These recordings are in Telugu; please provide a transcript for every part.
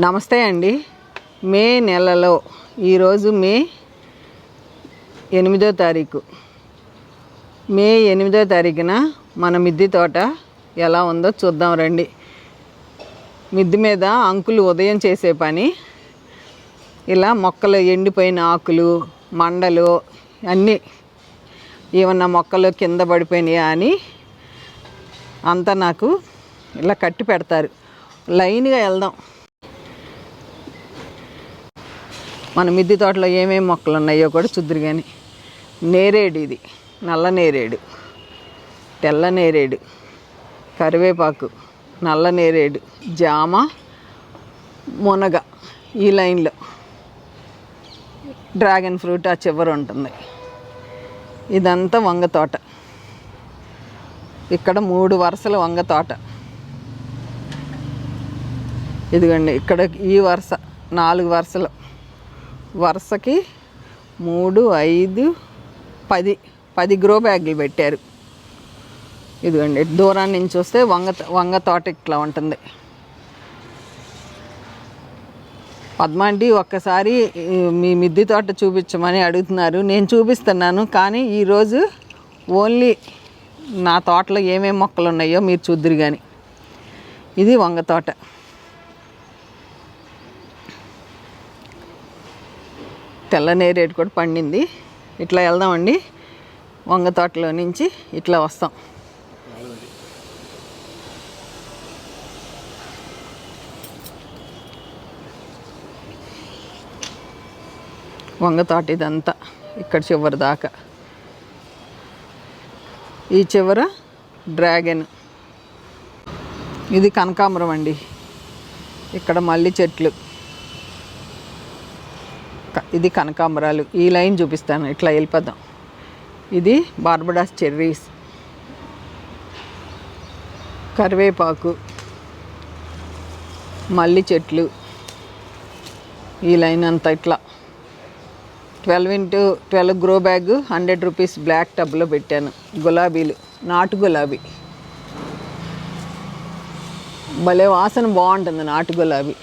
నమస్తే అండి. మే నెలలో ఈరోజు మే ఎనిమిదో తారీఖు. మే ఎనిమిదో తారీఖున మన మిద్ది తోట ఎలా ఉందో చూద్దాం రండి. మిద్దె మీద అంకులు ఉదయం చేసే పని ఇలా మొక్కలు ఎండిపోయిన ఆకులు మండలు అన్నీ ఏమన్నా మొక్కలు కింద పడిపోయినాయా అని అంతా నాకు ఇలా కట్టి పెడతారు. లైన్గా వెళ్దాం. మన మిద్ది తోటలో ఏమేమి మొక్కలు ఉన్నాయో కూడా చూద్దరు కానీ నేరేడు ఇది నల్ల నేరేడు తెల్ల నేరేడు కరివేపాకు నల్ల నేరేడు జామ మునగ ఈ లైన్లో. డ్రాగన్ ఫ్రూట్ ఆ చివర ఉంటుంది. ఇదంతా వంగ తోట. ఇక్కడ మూడు వరుసల వంగ తోట. ఇదిగోండి ఇక్కడ ఈ వరుస నాలుగు వరుసలు. వరుసకి మూడు ఐదు పది పది గ్రో బ్యాగులు పెట్టారు. ఇదిగోండి దూరం నుంచి చూస్తే వంగ వంగ తోట ఇట్లా ఉంటుంది. పద్మాంటి ఒక్కసారి మీ మిద్ది తోట చూపించమని అడుగుతున్నారు. నేను చూపిస్తున్నాను కానీ ఈరోజు ఓన్లీ నా తోటలో ఏమేమి మొక్కలు ఉన్నాయో మీరు చూద్దరు కానీ ఇది వంగ తోట. తెల్ల నేరేడు కూడా పండింది. ఇట్లా వెళ్దామండి. వంగ తోటలో నుంచి ఇట్లా వస్తాం. వంగ తోట ఇదంతా ఇక్కడ చివరి దాకా. ఈ చివర డ్రాగన్. ఇది కనకాంబరం అండి. ఇక్కడ మల్లి చెట్లు. ఇది కనకాంబరాలు. ఈ లైన్ చూపిస్తాను. ఇట్లా వెళ్ళిపోదాం. ఇది బార్బడాస్ చెర్రీస్. కరివేపాకు. మల్లి చెట్లు. ఈ లైన్ అంతా ఇట్లా. Twelve into twelve grow bag hundred rupees black టబ్లో పెట్టాను. గులాబీలు. నాటు గులాబీ. భలే వాసన బాగుంటుంది నాటు గులాబీ.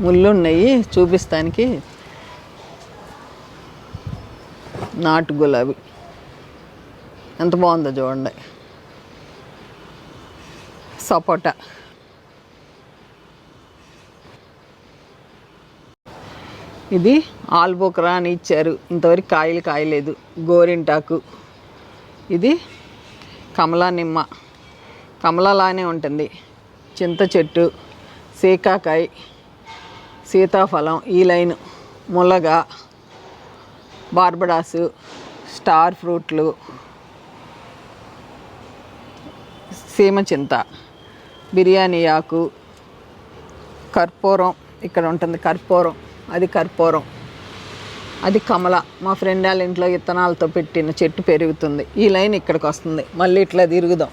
ముళ్ళు ఉన్నాయి చూపిస్తానికి. నాటు గులాబీ ఎంత బాగుందో చూడండి. సపోటా. ఇది ఆల్బోకరా అని ఇచ్చారు. ఇంతవరకు కాయలు కాయలేదు. గోరింటాకు. ఇది కమలా నిమ్మ. కమలలానే ఉంటుంది. చింత చెట్టు సీకాకాయ. సీతాఫలం ఈ లైన్ ములగ బార్బడాసు స్టార్ ఫ్రూట్లు సీమ చింత బిర్యానీ ఆకు కర్పూరం ఇక్కడ ఉంటుంది కర్పూరం అది కర్పూరం అది కమల. మా ఫ్రెండ్ వాళ్ళ ఇంట్లో విత్తనాలతో పెట్టిన చెట్టు పెరుగుతుంది. ఈ లైన్ ఇక్కడికి వస్తుంది. మళ్ళీ ఇట్లా తిరుగుదాం.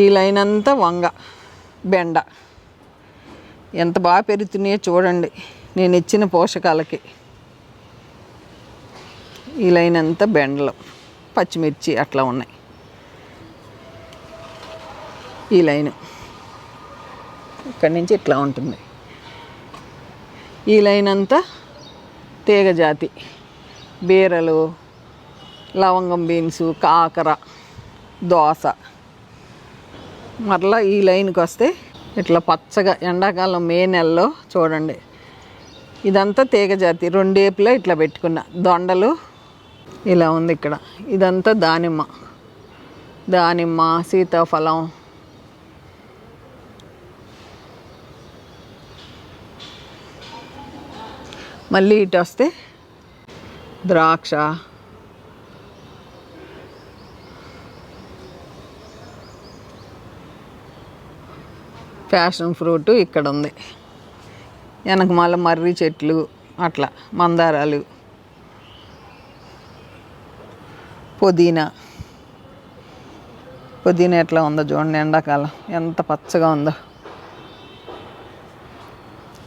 ఈ లైన్ అంతా వంగ బెండ. ఎంత బాగా పెరుగుతున్నాయో చూడండి. నేను ఇచ్చిన పోషకాలకి. ఈ లైన్ అంతా బెండలు పచ్చిమిర్చి అట్లా ఉన్నాయి. ఈ లైను. ఇక్కడి నుంచి ఇట్లా ఉంటుంది. ఈ లైన్ అంతా తీగ జాతి. బీరలు లవంగం బీన్స్ కాకర దోస. మరలా ఈ లైన్కి వస్తే ఇట్లా పచ్చగా ఎండాకాలం మే నెలలో చూడండి. ఇదంతా తీగజాతి రెండేపులో ఇట్లా పెట్టుకున్న. దొండలు ఇలా ఉంది ఇక్కడ. ఇదంతా దానిమ్మ. దానిమ్మ సీతాఫలం. మళ్ళీ ఇటు వస్తే ద్రాక్ష. ప్యాషన్ ఫ్రూట్ ఇక్కడ ఉంది వెనక మళ్ళీ మర్రి చెట్లు అట్లా మందారాలు పుదీనా. పుదీనా ఎట్లా ఉందో చూడండి ఎండాకాలం. ఎంత పచ్చగా ఉందో.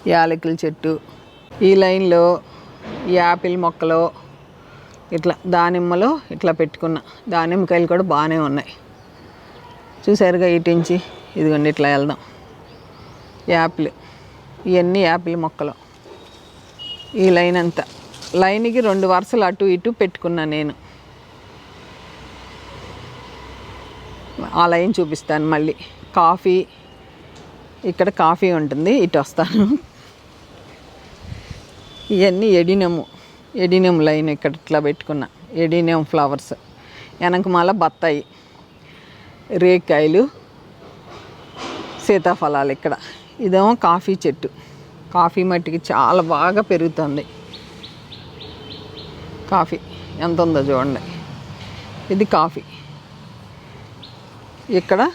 యాలకుల చెట్టు. ఈ లైన్లో ఈ యాపిల్ మొక్కలు ఇట్లా దానిమ్మలో ఇట్లా పెట్టుకున్న. దానిమ్మకాయలు కూడా బాగానే ఉన్నాయి. చూసారుగా ఇటించి ఇదిగోండి ఇట్లా వెళ్దాం. యాపిల్. ఇవన్నీ యాపిల్ మొక్కలు. ఈ లైన్ అంతా. లైన్కి రెండు వరుసలు అటు ఇటు పెట్టుకున్నా నేను. ఆ లైన్ చూపిస్తాను మళ్ళీ. కాఫీ. ఇక్కడ కాఫీ ఉంటుంది ఇటు వస్తాను. ఇవన్నీ ఎడినము. ఎడినం లైన్ ఇక్కడ ఇట్లా పెట్టుకున్నా. Adenium flowers. వెనక మాల బత్తాయి. రేకాయలు. సీతాఫలాలు ఇక్కడ. ఇదేమో కాఫీ చెట్టు. కాఫీ మట్టికి చాలా బాగా పెరుగుతుంది. కాఫీ ఎంత ఉందో చూడండి. ఇది కాఫీ. ఇక్కడ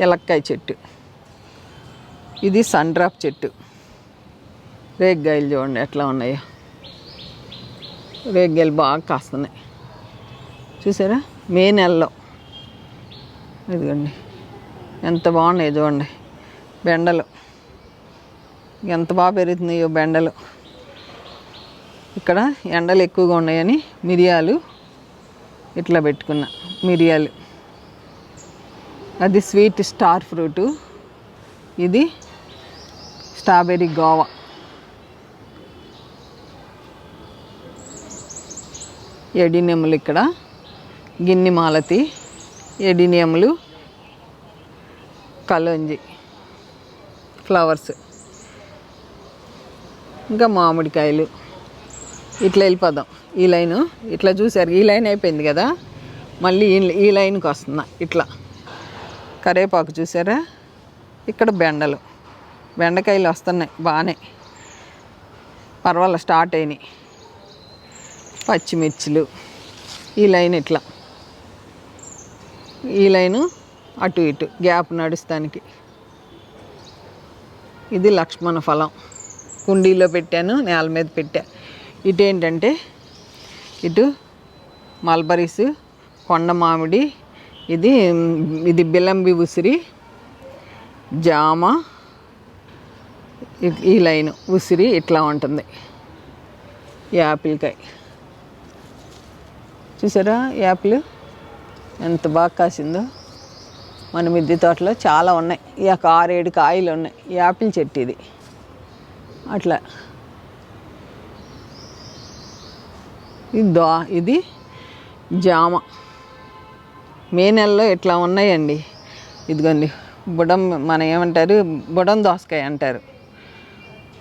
ఎలక్కాయ చెట్టు. ఇది సన్ డ్రాప్ చెట్టు. రేగ్గాయలు చూడండి ఎట్లా ఉన్నాయో. రేగ్గాయలు బాగా కాస్తున్నాయి. చూసారా? మే నెలలో. ఇదిగోండి. ఎంత బాగున్నాయి చూడండి. బెండలు. ఎంత బాగా పెరుగుతున్నాయో బెండలు. ఇక్కడ ఎండలు ఎక్కువగా ఉన్నాయని మిరియాలు ఇట్లా పెట్టుకున్నా మిరియాలు. అది స్వీట్ స్టార్ ఫ్రూటు. ఇది స్ట్రాబెర్రీ గోవా. ఎడినెములు ఇక్కడ. గిన్ని మాలతి ఎడినియములు కలంజి. ఫ్లవర్స్. ఇంకా మామిడికాయలు. ఇట్లా వెళ్ళిపోదాం. ఈ లైను ఇట్లా చూసారు ఈ లైన్ అయిపోయింది కదా? మళ్ళీ ఈ లైన్కి వస్తున్నా. ఇట్లా. కరేపాకు చూసారా ఇక్కడ బెండలు. బెండకాయలు వస్తున్నాయి. బాగానే. పర్వాలేదు స్టార్ట్ అయినాయి. పచ్చిమిర్చిలు. ఈ లైన్ ఇట్లా. ఈ లైను అటు ఇటు గ్యాప్ నడుస్తానికి. ఇది లక్ష్మణ ఫలం. కుండీలో పెట్టాను నేల మీద పెట్టా. ఇటు ఏంటంటే ఇటు మల్బరీస్ కొండ మామిడి ఇది ఇది బిలంబి ఉసిరి జామ ఇ- ఈ లైన్ ఉసిరి ఇట్లా ఉంటుంది. యాపిల్కాయ చూసారా యాపిల్? ఎంత బాగా కాసిందో. మన మిద్దె తోటలో చాలా ఉన్నాయి. ఈ యొక్క ఆరేడు కాయలు ఉన్నాయి. యాపిల్ చెట్టు ఇది. అట్లా. ఇది దో ఇది జామ. మే నెలలో ఇట్లా ఉన్నాయండి. ఇదిగోండి. బుడం మన ఏమంటారు? బుడం దోసకాయ అంటారు.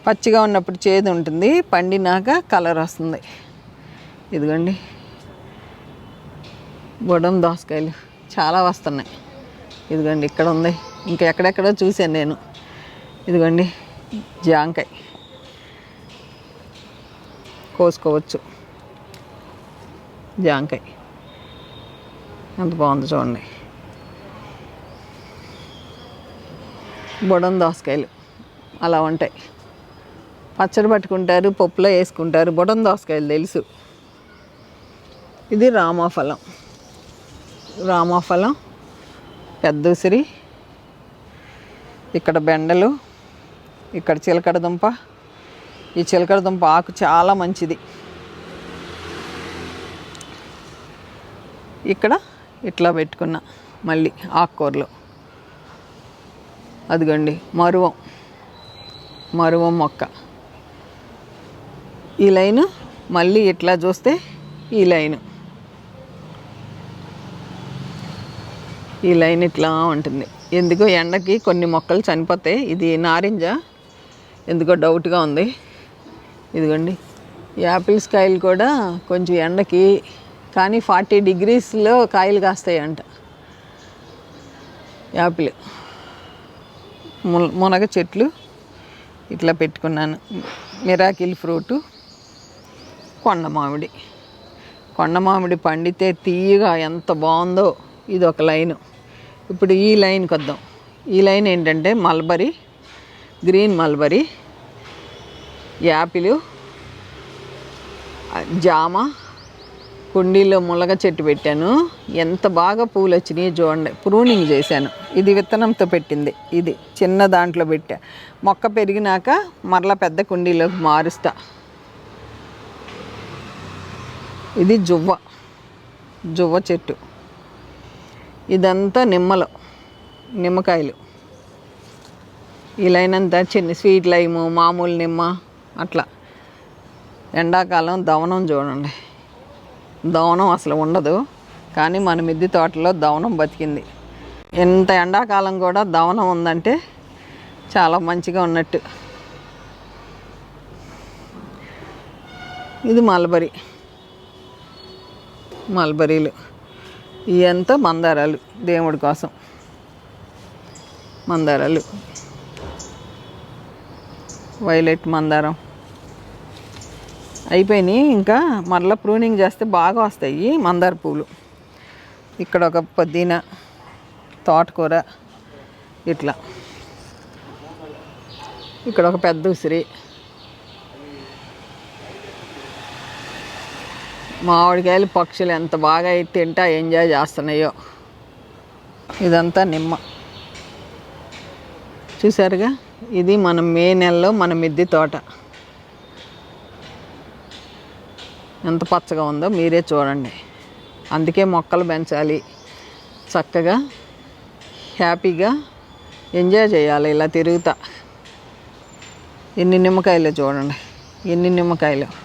పచ్చిగా ఉన్నప్పుడు చేదు ఉంటుంది. పండినాక కలర్ వస్తుంది. ఇదిగోండి. బుడం దోసకాయలు చాలా వస్తున్నాయి. ఇదిగోండి ఇక్కడ ఉంది. ఇంకా ఎక్కడెక్కడో చూశాను నేను. ఇదిగోండి జాంకాయ. కోసుకోవచ్చు. జాంకాయ. ఎంత బాగుంది చూడండి. బుడం దోసకాయలు. అలా ఉంటాయి. పచ్చడి పట్టుకుంటారు పప్పులో వేసుకుంటారు. బుడం దోసకాయలు తెలుసు. ఇది రామాఫలం. రామాఫలం పెద్ద ఉసిరి ఇక్కడ బెండలు ఇక్కడ చిలకడ దుంప. ఈ చిలకడ దుంప ఆకు చాలా మంచిది. ఇక్కడ ఇట్లా పెట్టుకున్నా మళ్ళీ ఆకుకూరలు. అదిగోండి మరువం మరువం మొక్క. ఈ లైను మళ్ళీ ఇట్లా చూస్తే ఈ లైను. ఈ లైన్ ఇట్లా ఉంటుంది. ఎందుకో ఎండకి కొన్ని మొక్కలు చనిపోతాయి. ఇది నారింజ. ఎందుకో డౌట్గా ఉంది. ఇదిగోండి. యాపిల్స్ కాయలు కూడా కొంచెం ఎండకి కానీ ఫార్టీ డిగ్రీస్లో కాయలు కాస్తాయి అంట యాపిల్. ము మునగ చెట్లు ఇట్లా పెట్టుకున్నాను. Miracle fruit. కొండ మామిడి. కొండ మామిడి పండితే తీయగా ఎంత బాగుందో. ఇది ఒక లైను. ఇప్పుడు ఈ లైన్కి వద్దాం ఈ లైన్ ఏంటంటే మల్బరీ గ్రీన్ మల్బరీ యాపిల్ జామ కుండీలో ములగ చెట్టు పెట్టాను. ఎంత బాగా పూలు వచ్చినాయి చూడండి. ప్రూనింగ్ చేశాను. ఇది విత్తనంతో పెట్టింది. ఇది చిన్న దాంట్లో పెట్టా. మొక్క పెరిగినాక మరలా పెద్ద కుండీలోకి మారుస్తా. ఇది జువ్వ. జువ్వ చెట్టు. ఇదంతా నిమ్మలు నిమ్మకాయలు. ఈ చిన్న స్వీట్ లైము మామూలు నిమ్మ అట్లా. ఎండాకాలం దవనం చూడండి. దవనం అసలు ఉండదు కానీ మన మిద్ది తోటలో దవనం బతికింది. ఎంత ఎండాకాలం కూడా దవనం ఉందంటే చాలా మంచిగా ఉన్నట్టు. ఇది మల్బరీ. మల్బరీలు. ఇవంతా మందారాలు దేవుడి కోసం. మందారాలు. వైలెట్ మందారం. అయిపోయినాయి. ఇంకా మరలా ప్రూనింగ్ చేస్తే బాగా వస్తాయి మందార పూలు. ఇక్కడ ఒక పుదీనా తోటకూర ఇట్లా. ఇక్కడ ఒక పెద్ద ఉసిరి. మామిడికాయలు పక్షులు ఎంత బాగా అయితే తింటా ఎంజాయ్ చేస్తున్నాయో. ఇదంతా నిమ్మ. చూసారుగా ఇది మన మే నెలలో మన మిద్ది తోట. ఎంత పచ్చగా ఉందో మీరే చూడండి. అందుకే మొక్కలు పెంచాలి. చక్కగా హ్యాపీగా ఎంజాయ్ చేయాలి ఇలా తిరుగుతా. ఎన్ని నిమ్మకాయలు చూడండి. ఎన్ని నిమ్మకాయలు.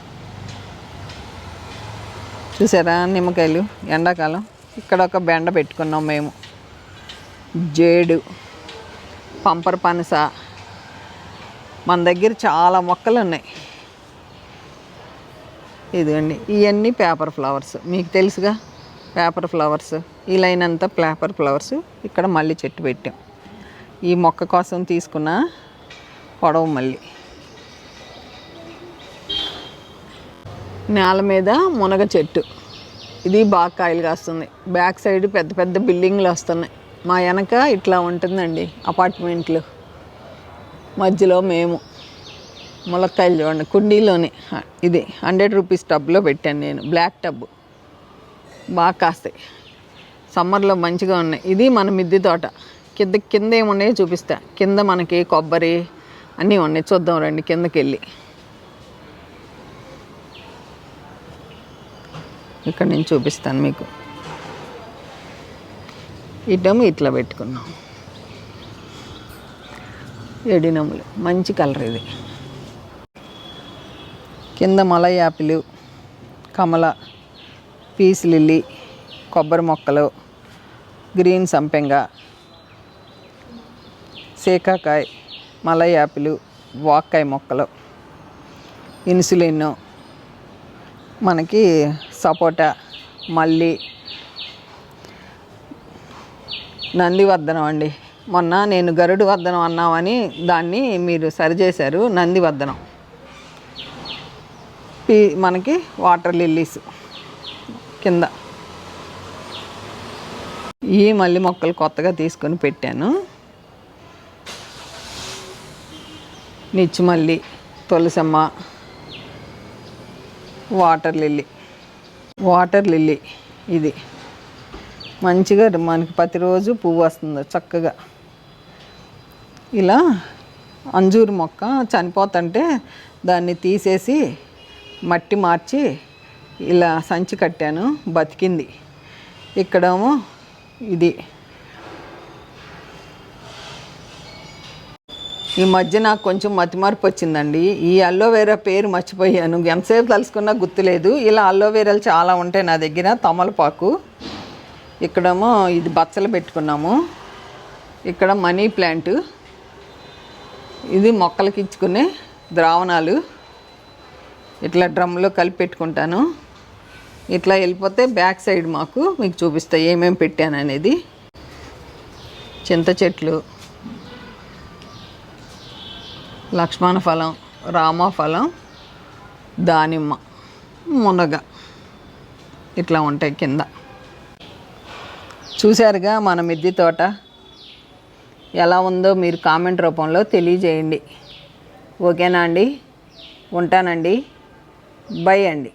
చూసారా నిమ్మకాయలు? ఎండాకాలం. ఇక్కడ ఒక బెండ పెట్టుకున్నాం మేము. జేడు పంపర్ పనస. మన దగ్గర చాలా మొక్కలు ఉన్నాయి. ఇదిగోండి ఇవన్నీ పేపర్ ఫ్లవర్స్. మీకు తెలుసుగా పేపర్ ఫ్లవర్స్. ఈ లైన్ అంతా పేపర్ ఫ్లవర్స్. ఇక్కడ మళ్ళీ చెట్టు పెట్టాం. ఈ మొక్క కోసం తీసుకున్న పొడవు మళ్ళీ. నేల మీద మునగ చెట్టు. ఇది బాగా కాయలు కాస్తుంది. బ్యాక్ సైడ్ పెద్ద పెద్ద బిల్డింగ్లు వస్తున్నాయి. మా వెనక ఇట్లా ఉంటుందండి అపార్ట్మెంట్లు. మధ్యలో మేము ములక్కాయలు చూడండి కుండీలోనే. ఇది హండ్రెడ్ రూపీస్ టబ్లో పెట్టాను నేను బ్లాక్ టబ్. బాగా కాస్తాయి. సమ్మర్లో మంచిగా ఉన్నాయి. ఇది మన మిద్ది తోట. కింద కింద ఏమున్నాయో చూపిస్తా. కింద మనకి కొబ్బరి అన్నీ ఉన్నాయి. చూద్దాం రండి కిందకి వెళ్ళి ఇక్కడ నేను చూపిస్తాను మీకు. ఇటము ఇట్లా పెట్టుకున్నాం. ఎడినములు మంచి కలర్ ఇది. కింద మలై యాపిల్ కమల పీస్ లిల్లీ కొబ్బరి మొక్కలు గ్రీన్ సంపెంగ సీకాకాయ మలై యాపిల్ వాక్కాయ మొక్కలు ఇన్సులిన్. మనకి సపోటా మళ్ళీ నందివర్ధనం అండి. మొన్న నేను గరుడు వర్ధనం అన్నామని దాన్ని మీరు సరిచేశారు నందివర్ధనం పీ మనకి వాటర్ లిల్లీస్ కింద. ఈ మల్లి మొక్కలు కొత్తగా తీసుకొని పెట్టాను. నిచ్చిమల్లి తులసమ్మ వాటర్ లిల్లీ. వాటర్ లిల్లీ ఇది. మంచిగా మనకి ప్రతిరోజు పువ్వు వస్తుంది చక్కగా. ఇలా అంజూరు మొక్క చనిపోతుంటే దాన్ని తీసేసి మట్టి మార్చి ఇలా సంచి కట్టాను బతికింది. ఇక్కడేమో ఇది. ఈ మధ్య నాకు కొంచెం మతిమార్పు వచ్చిందండి. ఈ అల్లోవేరా పేరు మర్చిపోయాను. ఎంతసేపు తలుసుకున్నా గుర్తులేదు. ఇలా అల్లోవేరాలు చాలా ఉంటాయి నా దగ్గర. తమలపాకు. ఇక్కడేమో ఇది బచ్చలు పెట్టుకున్నాము. ఇక్కడ మనీ ప్లాంట్. ఇది మొక్కలకి ఇచ్చుకునే ద్రావణాలు. ఇట్లా డ్రమ్లో కలిపి పెట్టుకుంటాను. ఇట్లా వెళ్ళిపోతే బ్యాక్ సైడ్ మాకు మీకు చూపిస్తా ఏమేమి పెట్టాను అనేది చింత చెట్లు. లక్ష్మణ ఫలం రామఫలం దానిమ్మ మునగ ఇట్లా ఉంటాయి కింద. చూశారుగా మన మిద్దె తోట? ఎలా ఉందో మీరు కామెంట్ రూపంలో తెలియజేయండి. ఓకేనా అండి? ఉంటానండి. బై అండి.